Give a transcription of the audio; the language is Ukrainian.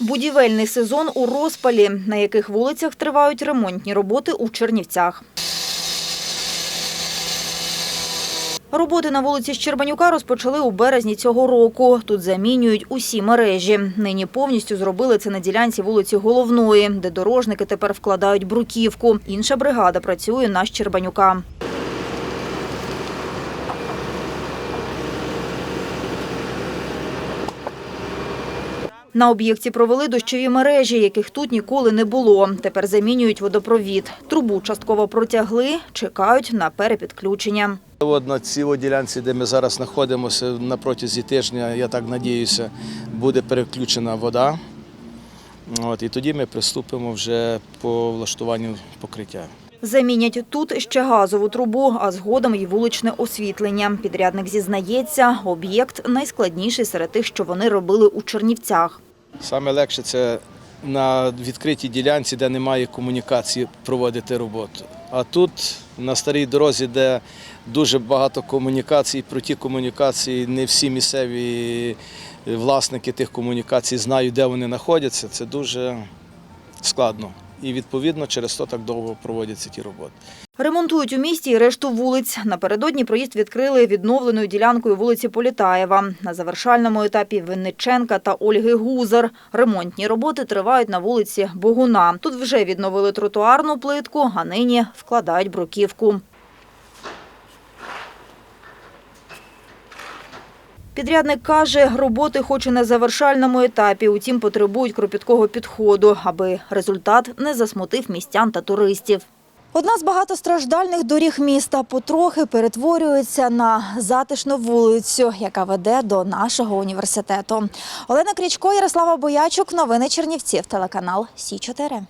Будівельний сезон у розпалі, на яких вулицях тривають ремонтні роботи у Чернівцях. Роботи на вулиці Щербанюка розпочали у березні цього року. Тут замінюють усі мережі. Нині повністю зробили це на ділянці вулиці Головної, де дорожники тепер вкладають бруківку. Інша бригада працює на Щербанюка. На об'єкті провели дощові мережі, яких тут ніколи не було. Тепер замінюють водопровід. Трубу частково протягли, чекають на перепідключення. От на цій ділянці, де ми зараз знаходимося, на протязі тижня, я так надіюся, буде переключена вода. І тоді ми приступимо вже по влаштуванню покриття. Замінять тут ще газову трубу, а згодом і вуличне освітлення. Підрядник зізнається, об'єкт найскладніший серед тих, що вони робили у Чернівцях. Саме легше це на відкритій ділянці, де немає комунікації, проводити роботу. А тут на старій дорозі, де дуже багато комунікацій, про ті комунікації не всі місцеві власники тих комунікацій знають, де вони знаходяться. Це дуже складно. І відповідно через то так довго проводяться ті роботи. Ремонтують у місті і решту вулиць. Напередодні проїзд відкрили відновленою ділянкою вулиці Політаєва. На завершальному етапі Винниченка та Ольги Гузар. Ремонтні роботи тривають на вулиці Богуна. Тут вже відновили тротуарну плитку, а нині вкладають бруківку. Підрядник каже, роботи хоч і на завершальному етапі, утім потребують кропіткого підходу, аби результат не засмутив містян та туристів. Одна з багатостраждальних доріг міста потрохи перетворюється на затишну вулицю, яка веде до нашого університету. Олена Крічко, Ярослава Боячук. Новини Чернівців. Телеканал Сі 4